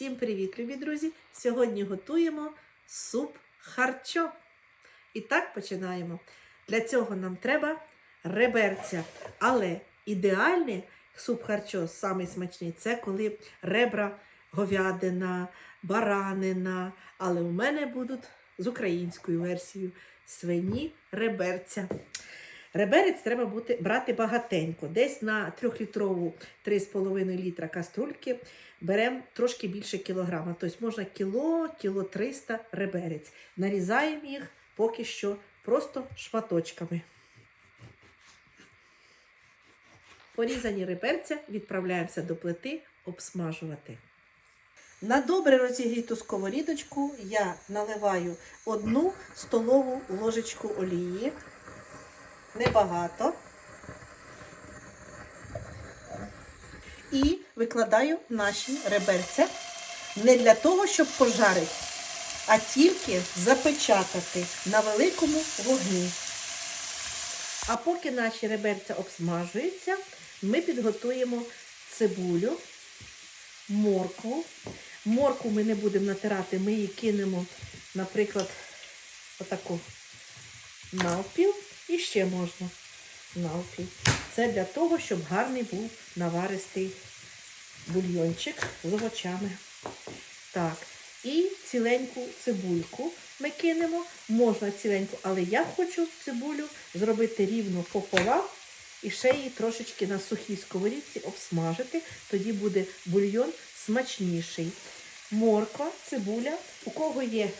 Всім привіт, любі друзі! Сьогодні готуємо суп харчо. І так починаємо. Для цього нам треба реберця. Але ідеальний суп харчо, самий смачний, це коли ребра говядина, баранина. Але у мене будуть з українською версією свині реберця. Реберець треба бути, брати багатенько. Десь на 3-літрову 3,5 літра каструльки беремо трошки більше кілограма. Тобто можна кіло, кіло 300 реберець. Нарізаємо їх поки що просто шматочками. Порізані реберця відправляємося до плити обсмажувати. На добре розігріту сковорідочку я наливаю одну столову ложечку олії. Небагато. І викладаю наші реберця не для того, щоб пожарити, а тільки запечатати на великому вогні. А поки наші реберця обсмажуються, ми підготуємо цибулю, моркву. Моркву ми не будемо натирати, ми її кинемо, наприклад, отаку навпіл. І ще можна навпіл. Це для того, щоб гарний був наваристий бульйончик з овочами. Так, і ціленьку цибульку ми кинемо. Можна ціленьку, але я хочу цибулю зробити рівно пополам і ще її трошечки на сухій сковорідці обсмажити. Тоді буде бульйон смачніший. Морква, цибуля, у кого є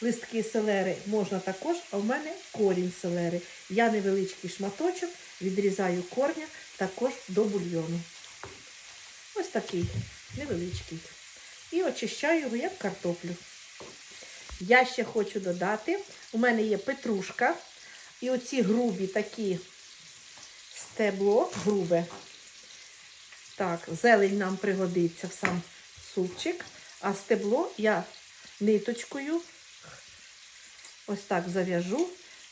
листки селери можна також, а в мене корінь селери. Я невеличкий шматочок, відрізаю корня також до бульйону. Ось такий невеличкий. І очищаю його як картоплю. Я ще хочу додати, у мене є петрушка. І оці грубі такі стебло, грубе. Так, зелень нам пригодиться в сам супчик, а стебло я ниточкою ось так зав'яжу.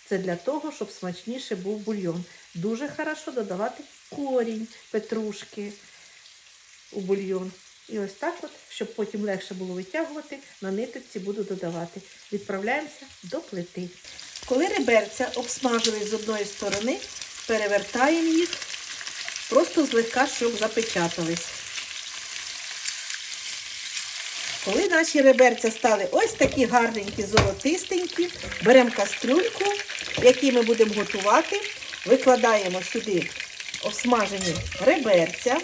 Це для того, щоб смачніше був бульйон. Дуже хорошо додавати корінь петрушки у бульйон. І ось так от, щоб потім легше було витягувати, на ниточці буду додавати. Відправляємося до плити. Коли реберця обсмажились з одної сторони, перевертаємо їх просто злегка, щоб запечатались. Коли наші реберця стали ось такі гарненькі, золотистенькі, беремо кастрюльку, в якій ми будемо готувати, викладаємо сюди обсмажені реберця.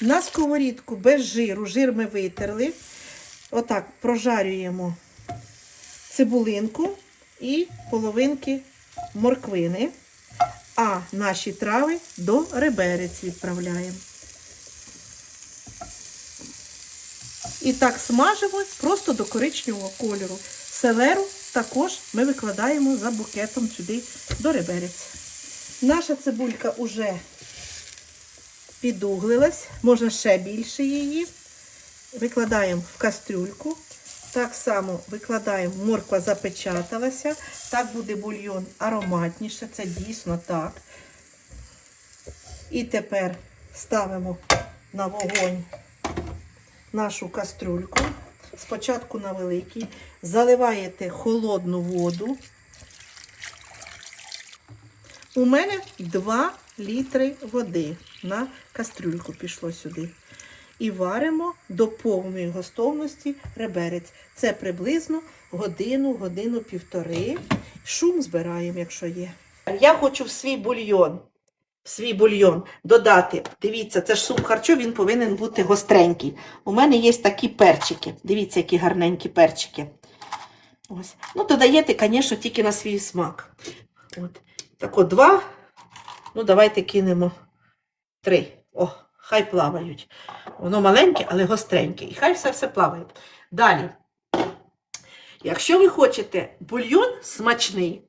На сковорідку без жиру, жир ми витерли. Отак прожарюємо цибулинку і половинки морквини, а наші трави до реберець відправляємо. І так смажимо просто до коричневого кольору. Селеру також ми викладаємо за букетом сюди до реберець. Наша цибулька вже підуглилась, можна ще більше її. Викладаємо в кастрюльку. Так само викладаємо, морква запечаталася. Так буде бульйон ароматніше, це дійсно так. І тепер ставимо на вогонь нашу кастрюльку. Спочатку на великій. Заливаєте холодну воду. У мене 2 літри води на кастрюльку пішло сюди. І варимо до повної готовності реберець. Це приблизно годину, годину півтори. Шум збираємо, якщо є. Я хочу в свій бульйон свій бульйон додати. Дивіться, це ж суп харчо, він повинен бути гостренький. У мене є такі перчики. Дивіться, які гарненькі перчики. Ось. Ну, додаєте, звісно, тільки на свій смак. От. Так от два. Ну, давайте кинемо три. О, хай плавають. Воно маленьке, але гостреньке. І хай все все плаває. Далі. Якщо ви хочете бульйон смачний,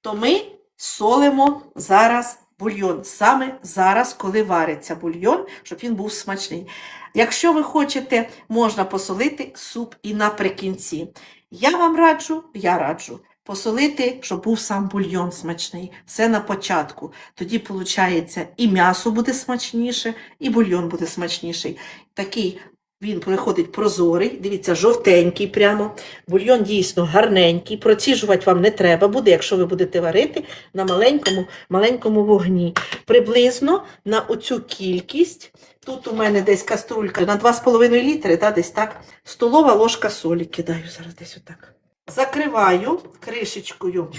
то ми солимо зараз бульйон. Саме зараз, коли вариться бульйон, щоб він був смачний. Якщо ви хочете, можна посолити суп і наприкінці. Я вам раджу, я раджу посолити, щоб був сам бульйон смачний. Все на початку. Тоді, виходить, і м'ясо буде смачніше, і бульйон буде смачніший. Такий він приходить прозорий, дивіться, жовтенький прямо. Бульйон дійсно гарненький. Проціжувати вам не треба буде, якщо ви будете варити на маленькому, маленькому вогні. Приблизно на оцю кількість. Тут у мене десь каструлька на 2,5 літри, да, десь так. Столова ложка солі кидаю зараз десь отак. Закриваю кришечкою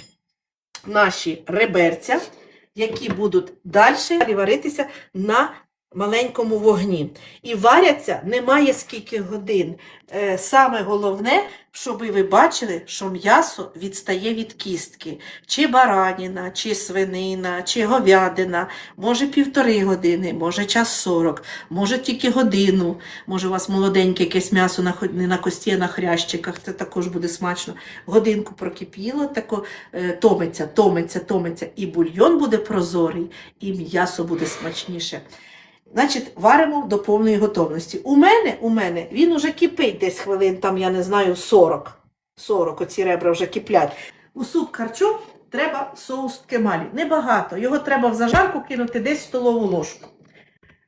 наші реберця, які будуть далі варитися на маленькому вогні. І варяться немає скільки годин. Е, Саме головне, щоб ви бачили, що м'ясо відстає від кістки. Чи бараніна, чи свинина, чи говядина. Може півтори години, може час 40, може тільки годину. Може у вас молоденьке якесь м'ясо на, не на кості, а на хрящиках. Це також буде смачно. Годинку прокипіло, тако, е, томиться, томиться, томиться. І бульйон буде прозорий, і м'ясо буде смачніше. Значить, варимо до повної готовності. У мене, у мене він уже кипить десь хвилин, там, я не знаю, 40. 40, оці ребра вже киплять. У суп харчо треба соус кемалі. Небагато. Його треба в зажарку кинути десь столову ложку.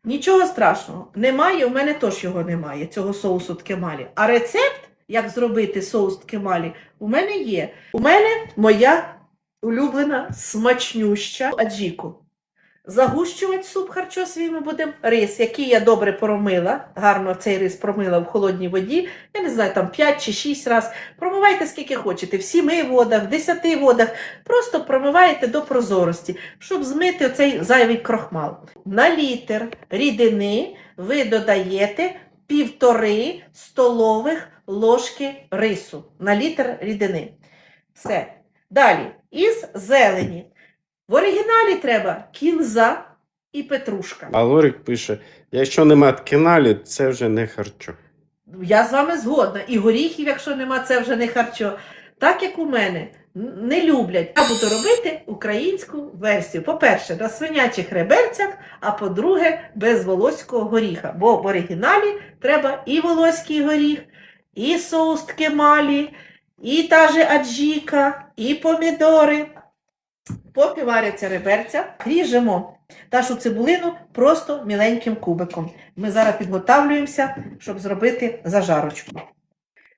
Нічого страшного. Немає, у мене теж його немає, цього соусу ткемалі. А рецепт, як зробити соус ткемалі, у мене є. У мене моя улюблена смачнюща аджіку. Загущувати суп харчо свій ми будемо рис, який я добре промила, гарно цей рис промила в холодній воді, я не знаю, там 5 чи 6 разів. Промивайте скільки хочете, в 7 водах, в 10 водах. Просто промиваєте до прозорості, щоб змити оцей зайвий крохмал. На літр рідини ви додаєте півтори столових ложки рису на літр рідини. Все. Далі, із зелені. В оригіналі треба кінза і петрушка. А Лорик пише: якщо нема тканалі, це вже не харчо. Я з вами згодна. І горіхів, якщо нема, це вже не харчо. Так як у мене не люблять. Я буду робити українську версію. По-перше, на свинячих реберцях, а по-друге, без волоського горіха. Бо в оригіналі треба і волоський горіх, і соус ткемалі, і та же аджіка, і помідори. Поки варяться реберця, ріжемо нашу цибулину просто міленьким кубиком. Ми зараз підготавлюємося, щоб зробити зажарочку.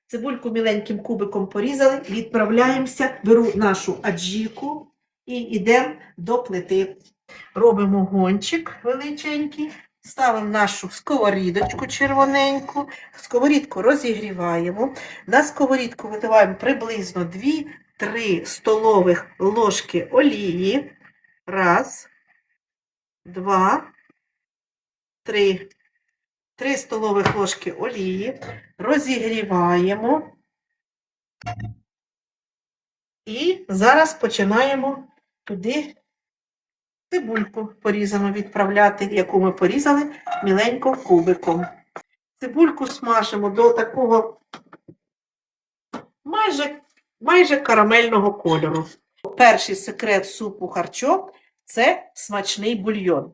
Цибульку міленьким кубиком порізали, відправляємося, беру нашу аджіку і йдемо до плити. Робимо гончик величенький, ставимо нашу сковорідочку червоненьку, сковорідку розігріваємо. На сковорідку виливаємо приблизно 2-3 столових ложки олії. Раз, два, три. Три столових ложки олії. Розігріваємо. І зараз починаємо туди цибульку порізану відправляти, яку ми порізали міленько кубиком. Цибульку смажимо до такого майже, майже карамельного кольору. Перший секрет супу харчо це смачний бульйон.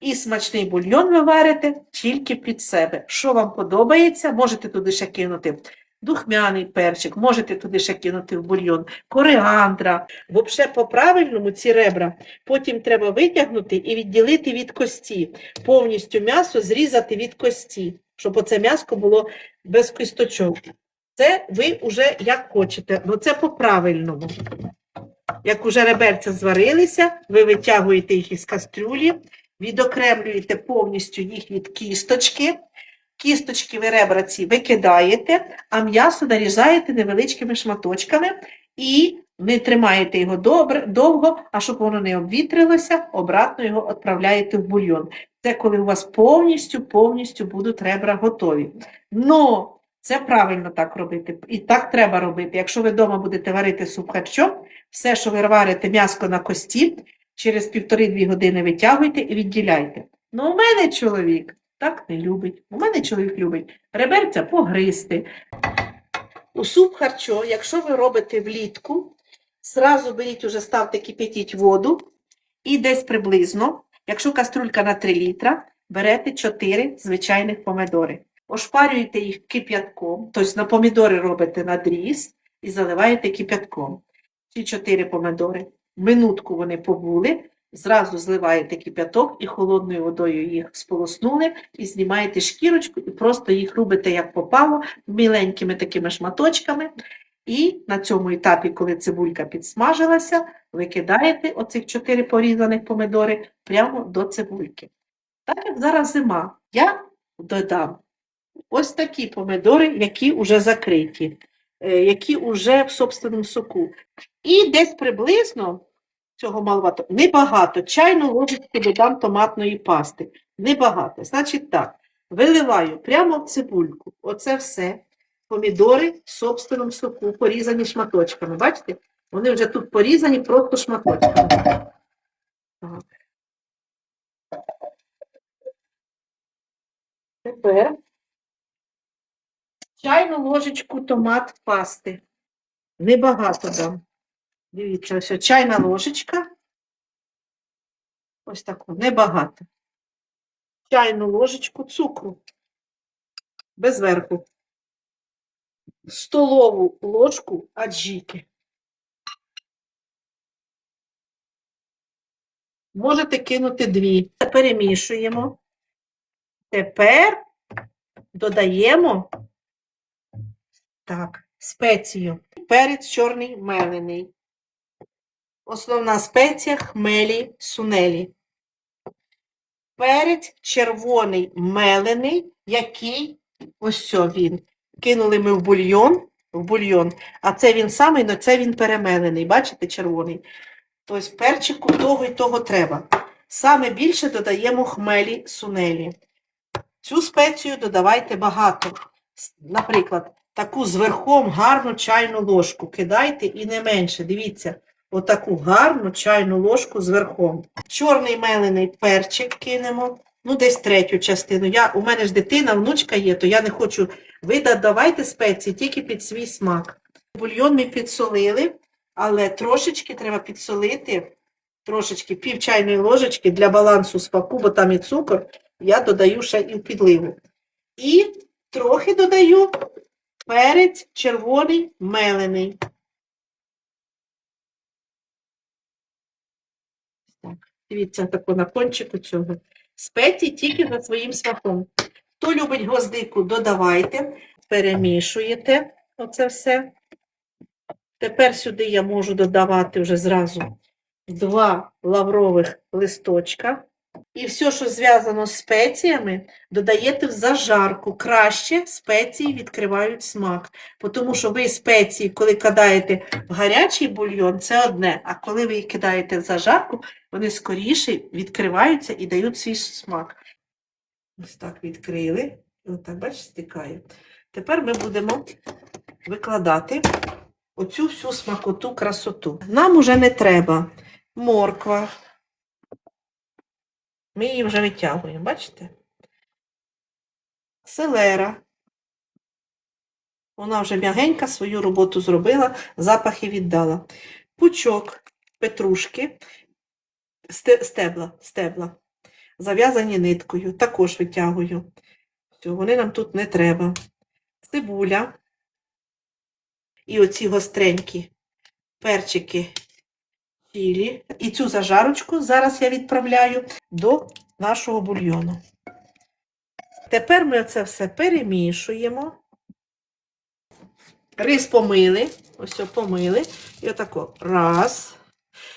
І смачний бульйон ви варите тільки під себе. Що вам подобається, можете туди ще кинути духмяний перчик, можете туди ще кинути в бульйон, коріандра. Взагалі, по-правильному ці ребра потім треба витягнути і відділити від кості. Повністю м'ясо зрізати від кості, щоб оце м'ясо було без кісточок. Це ви вже як хочете, але це по-правильному. Як уже реберця зварилися, ви витягуєте їх із кастрюлі, відокремлюєте повністю їх від кісточки. Кісточки ви ребра ці викидаєте, а м'ясо нарізаєте невеличкими шматочками і не тримаєте його добре, довго, а щоб воно не обвітрилося, обратно його відправляєте в бульйон. Це коли у вас повністю, повністю будуть ребра готові. Но це правильно так робити. І так треба робити. Якщо ви вдома будете варити суп харчо, все, що ви варите м'яско на кості, через півтори-дві години витягуйте і відділяйте. Ну, у мене чоловік так не любить. У мене чоловік любить реберця погризти. У суп харчо, якщо ви робите влітку, зразу беріть, уже ставте кипятіть воду і десь приблизно, якщо каструлька на 3 літра, берете 4 звичайних помидори. Ошпарюєте їх кип'ятком, тобто на помідори робите надріз і заливаєте кип'ятком. ці чотири помидори. Минутку вони побули, зразу зливаєте кип'яток і холодною водою їх сполоснули, і знімаєте шкірочку, і просто їх рубите як попало, міленькими такими шматочками. І на цьому етапі, коли цибулька підсмажилася, ви кидаєте оцих чотири порізаних помидори прямо до цибульки. Так як зараз зима, я додам ось такі помидори, які вже закриті, е, які вже в собственному соку. І десь приблизно цього маловато, небагато, чайну ложечку додам томатної пасти. Небагато. Значить так, виливаю прямо в цибульку. Оце все. Помідори в собственному соку, порізані шматочками. Бачите? Вони вже тут порізані просто шматочками. Тепер чайну ложечку томат пасти. Небагато дам. Дивіться, ось чайна ложечка. Ось таку, небагато. Чайну ложечку цукру. Без верху. Столову ложку аджіки. Можете кинути дві. Перемішуємо. Тепер додаємо так, спецію. Перець чорний мелений. Основна спеція хмелі сунелі. Перець червоний мелений, який ось що він. Кинули ми в бульйон, в бульйон, а це він самий, але це він перемелений. Бачите, червоний. Тобто перчику того і того треба. Саме більше додаємо хмелі сунелі. Цю спецію додавайте багато. Наприклад, таку з верхом гарну чайну ложку кидайте і не менше. Дивіться, отаку гарну чайну ложку з верхом. Чорний мелений перчик кинемо, ну десь третю частину. Я, у мене ж дитина, внучка є, то я не хочу. Ви додавайте спеції тільки під свій смак. Бульйон ми підсолили, але трошечки треба підсолити, трошечки пів чайної ложечки для балансу смаку, бо там і цукор, я додаю ще і в підливу. І трохи додаю перець червоний мелений. Так, дивіться, тако на кончику цього. Спеції тільки за своїм смаком. Хто любить гвоздику, додавайте, перемішуєте оце все. Тепер сюди я можу додавати вже зразу два лаврових листочка. І все, що зв'язано з спеціями, додаєте в зажарку. Краще спеції відкривають смак. Тому що ви спеції, коли кидаєте в гарячий бульйон, це одне. А коли ви їх кидаєте в зажарку, вони скоріше відкриваються і дають свій смак. Ось так відкрили. І отак, бачите, стікає. Тепер ми будемо викладати оцю всю смакоту, красоту. Нам уже не треба морква. Ми її вже витягуємо, бачите? Селера. Вона вже м'ягенька свою роботу зробила, запахи віддала. Пучок петрушки, стебла, стебла, зав'язані ниткою, також витягую. Все, вони нам тут не треба. Цибуля. І оці гостренькі перчики чилі. І цю зажарочку зараз я відправляю до нашого бульйону. Тепер ми це все перемішуємо. Рис помили, ось помили. І отако. Раз.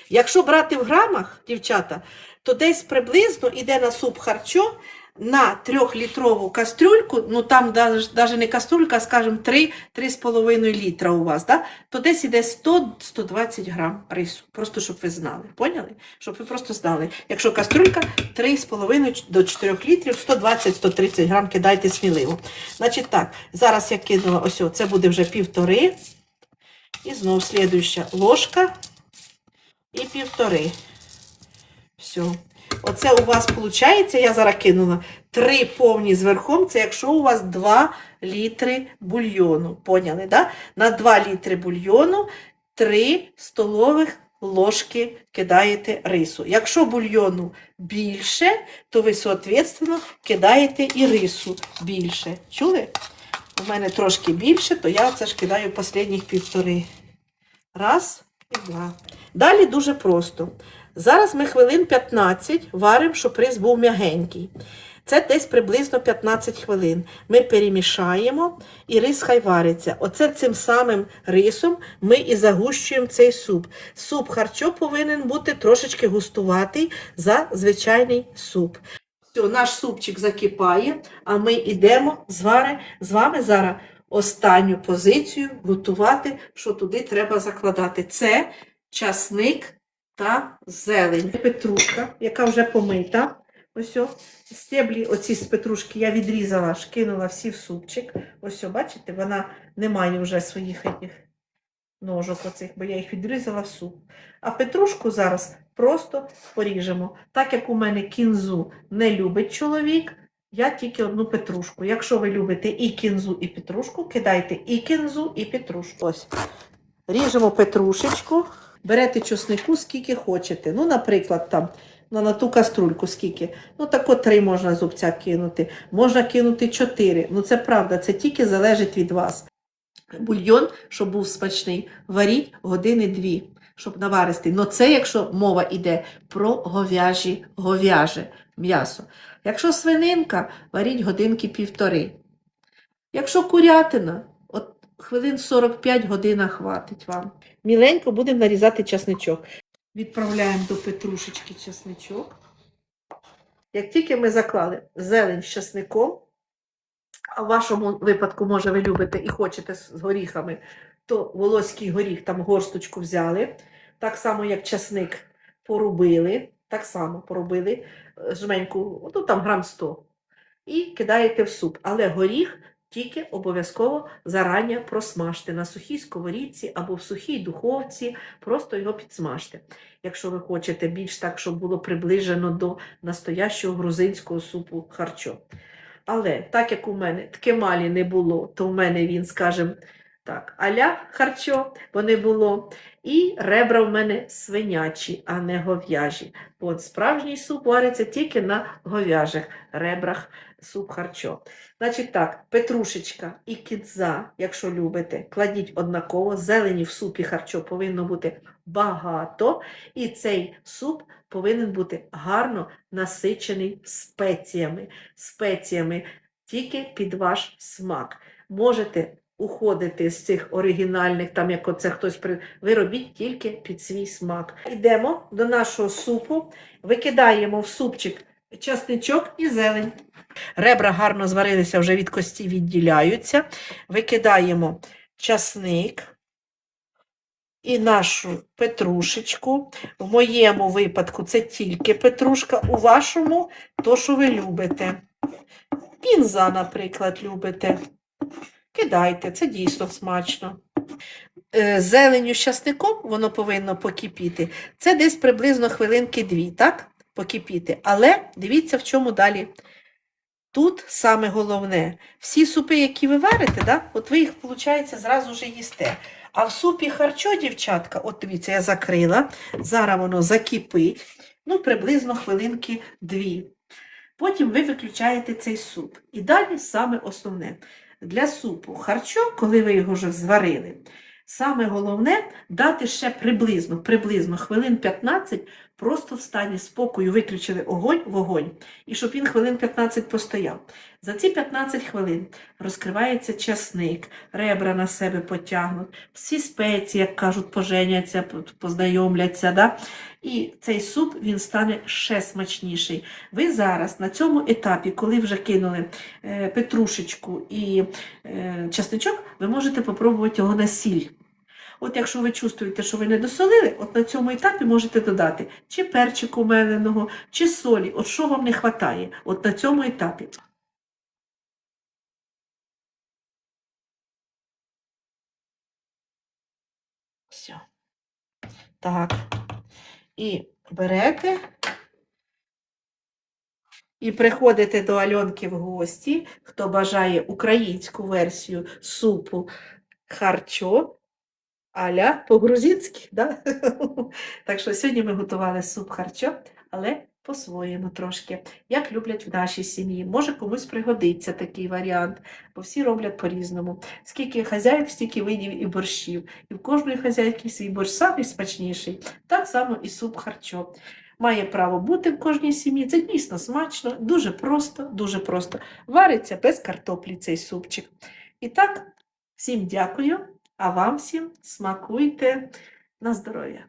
Якщо брати в грамах, дівчата, то десь приблизно йде на суп харчо на трьохлітрову кастрюльку, ну там навіть не кастрюлька, а скажімо, 3-3,5 літра у вас, да? то десь іде 100-120 грам рису. Просто щоб ви знали. Поняли? Щоб ви просто знали. Якщо кастрюлька 3,5 до 4 літрів, 120-130 грам кидайте сміливо. Значить так, зараз я кинула ось, це буде вже півтори. І знову слідуюча ложка і півтори. Все. Оце у вас виходить, я зараз кинула три повні з це якщо у вас 2 літри бульйону. Поняли, да? На 2 літри бульйону 3 столових ложки кидаєте рису. Якщо бульйону більше, то ви, соответственно, кидаєте і рису більше. Чули? У мене трошки більше, то я це ж кидаю останніх півтори. Раз. Да. Далі дуже просто. Зараз ми хвилин 15 варимо, щоб рис був м'ягенький. Це десь приблизно 15 хвилин. Ми перемішаємо і рис хай вариться. Оце цим самим рисом ми і загущуємо цей суп. Суп харчо повинен бути трошечки густуватий за звичайний суп. Все, наш супчик закипає, а ми йдемо з, вари, з вами зараз останню позицію готувати, що туди треба закладати. Це часник та зелень. Петрушка, яка вже помита. Ось о, стеблі оці з петрушки я відрізала, кинула всі в супчик. Ось, о, бачите, вона не має вже своїх этих ножок оцих, бо я їх відрізала в суп. А петрушку зараз просто поріжемо. Так як у мене кінзу не любить чоловік, я тільки одну петрушку. Якщо ви любите і кінзу, і петрушку, кидайте і кінзу, і петрушку. Ось. Ріжемо петрушечку, берете чеснику скільки хочете. Ну, наприклад, там ну, на ту каструльку скільки. Ну, тако три можна зубця кинути. Можна кинути чотири. Ну, це правда, це тільки залежить від вас. Бульйон, щоб був смачний, варіть години дві, щоб наваристи. Ну, це якщо мова йде про говяжі, говяже м'ясо. Якщо свининка, варіть годинки півтори. Якщо курятина, хвилин 45 година хватить вам. Міленько будемо нарізати часничок. Відправляємо до петрушечки часничок. Як тільки ми заклали зелень з часником, а в вашому випадку, може, ви любите і хочете з горіхами, то волоський горіх там горсточку взяли. Так само, як часник порубили, так само порубили е, жменьку, ну там грам 100. І кидаєте в суп. Але горіх тільки обов'язково зарані просмажте на сухій сковорідці або в сухій духовці, просто його підсмажте. Якщо ви хочете більш так, щоб було приближено до настоящого грузинського супу харчо. Але так як у мене ткемалі не було, то в мене він, скажімо, так, аля харчо, бо не було. І ребра в мене свинячі, а не говяжі. От справжній суп вариться тільки на говяжих ребрах суп харчо. Значить так, петрушечка і кідза, якщо любите, кладіть однаково. Зелені в супі харчо повинно бути багато. І цей суп повинен бути гарно насичений спеціями. Спеціями тільки під ваш смак. Можете уходити з цих оригінальних, там як оце хтось при... ви робіть тільки під свій смак. Йдемо до нашого супу, викидаємо в супчик часничок і зелень. Ребра гарно зварилися, вже від кості відділяються. Викидаємо часник і нашу петрушечку. В моєму випадку це тільки петрушка, у вашому то, що ви любите. Кінза, наприклад, любите. Кидайте, це дійсно смачно. Е, Зеленю з часником воно повинно покипіти. Це десь приблизно хвилинки дві, так? Покипіти. Але дивіться, в чому далі. Тут саме головне, всі супи, які ви варите, да? от ви їх, виходить, зразу ж їсте. А в супі харчо, дівчатка, от дивіться, я закрила, зараз воно закипить, ну, приблизно хвилинки дві. Потім ви виключаєте цей суп. І далі саме основне. Для супу харчо, коли ви його вже зварили, саме головне дати ще приблизно, приблизно хвилин 15 просто в стані спокою виключили огонь, вогонь, і щоб він хвилин 15 постояв. За ці 15 хвилин розкривається часник, ребра на себе потягнуть, всі спеції, як кажуть, поженяться, познайомляться. Да? І цей суп він стане ще смачніший. Ви зараз на цьому етапі, коли вже кинули е, петрушечку і е, часничок, ви можете попробувати його на сіль. От якщо ви чувствуєте, що ви не досолили, от на цьому етапі можете додати чи перчику меленого, чи солі, от що вам не вистачає, от на цьому етапі. Все. Так. І берете і приходите до Альонки в гості, хто бажає українську версію супу харчо, аля по-грузинськи. Да? Так що сьогодні ми готували суп харчо, але по-своєму трошки, як люблять в нашій сім'ї. Може комусь пригодиться такий варіант, бо всі роблять по-різному. Скільки хазяїв, стільки видів і борщів. І в кожної хазяйки свій борщ самий смачніший. Так само і суп харчо. Має право бути в кожній сім'ї. Це дійсно смачно, дуже просто, дуже просто. Вариться без картоплі цей супчик. І так, всім дякую, а вам всім смакуйте на здоров'я.